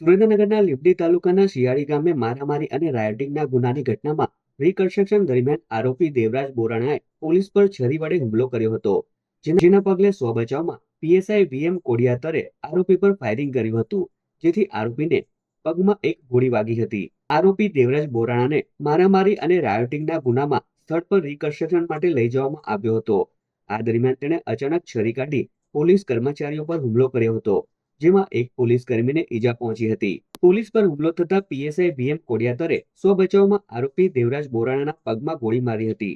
સુરેન્દ્રનગરના લીંબડી તાલુકાના શિયાળી ગામે મારામારી અને રાયોટિંગના ગુનાની ઘટનામાં રિકન્સ્ટ્રક્શન દરમિયાન આરોપી દેવરાજ બોરાણાએ પોલીસ પર છરી વડે હુમલો કર્યો હતો. જેના પગલે સ્વ બચાવમાં પીએસઆઈ વીએમ કોડિયાતરે આરોપી પર ફાયરિંગ કર્યું હતું, જેથી આરોપીને પગમાં એક ગોળી વાગી હતી. આરોપી દેવરાજ બોરાણાને મારામારી અને રાયોટિંગના ગુનામાં સ્થળ પર રિકન્સ્ટ્રક્શન માટે લઈ જવામાં આવ્યો હતો. આ દરમિયાન તેણે અચાનક છરી કાઢી પોલીસ કર્મચારીઓ પર હુમલો કર્યો હતો. જેમાં એક પોલીસ કર્મીને ઈજા પહોંચી હતી. પોલીસ પર હુમલો થતા પીએસઆઈ વીએમ કોડિયાતરે સ્વ બચાવમાં આરોપી દેવરાજ બોરાણાના પગમાં ગોળી મારી હતી.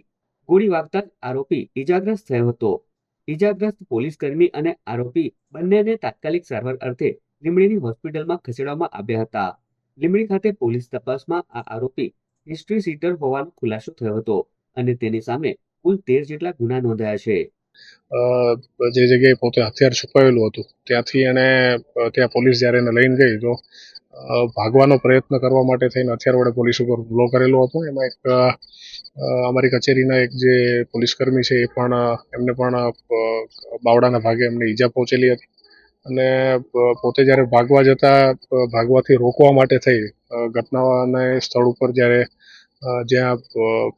ગોળી વાગતા આરોપી ઈજાગ્રસ્ત થયો હતો. ઈજાગ્રસ્ત પોલીસ કર્મી અને આરોપી બંનેને તાત્કાલિક સારવાર અર્થે લીમડીની હોસ્પિટલમાં ખસેડવામાં આવ્યા હતા. લીમડી ખાતે પોલીસ તપાસમાં આ આરોપી હિસ્ટ્રી સીટર હોવાનો ખુલાસો થયો હતો અને તેની સામે કુલ તેર જેટલા ગુના નોંધાયા છે. જે જગ્યાએ પોતે હથિયાર છુપાવેલું હતું, ત્યાંથી એને ત્યાં પોલીસ જ્યારે એને લઈને ગઈ, તો ભાગવાનો પ્રયત્ન કરવા માટે થઈને હથિયાર વડે પોલીસ ઉપર હુમલો કરેલો હતો. એમાં એક અમારી કચેરીના એક જે પોલીસકર્મી છે, એ પણ એમને પણ બાવડાના ભાગે એમને ઈજા પહોંચેલી હતી. અને પોતે જ્યારે ભાગવા જતા ભાગવાથી રોકવા માટે થઈ ઘટનાને સ્થળ ઉપર જ્યારે જ્યાં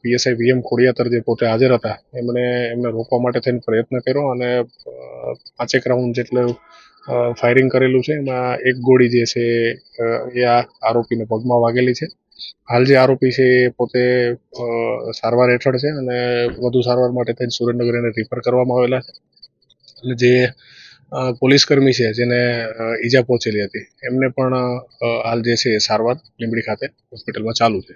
પીએસઆઈ વીએમ ખોડિયાતર જે પોતે હાજર હતા, એમણે એમને રોકવા માટે થઈને પ્રયત્ન કર્યો અને પાંચેક રાઉન્ડ જેટલું ફાયરિંગ કરેલું છે. એમાં એક ગોળી જે છે એ આ આરોપીને પગમાં વાગેલી છે. હાલ જે આરોપી છે એ પોતે સારવાર હેઠળ છે અને વધુ સારવાર માટે થઈને સુરેન્દ્રનગર એને રિફર કરવામાં આવેલા છે. અને જે પોલીસ કર્મી છે જેને ઈજા પહોંચેલી હતી, એમને પણ હાલ જે છે સારવાર લીંબડી ખાતે હોસ્પિટલમાં ચાલુ છે.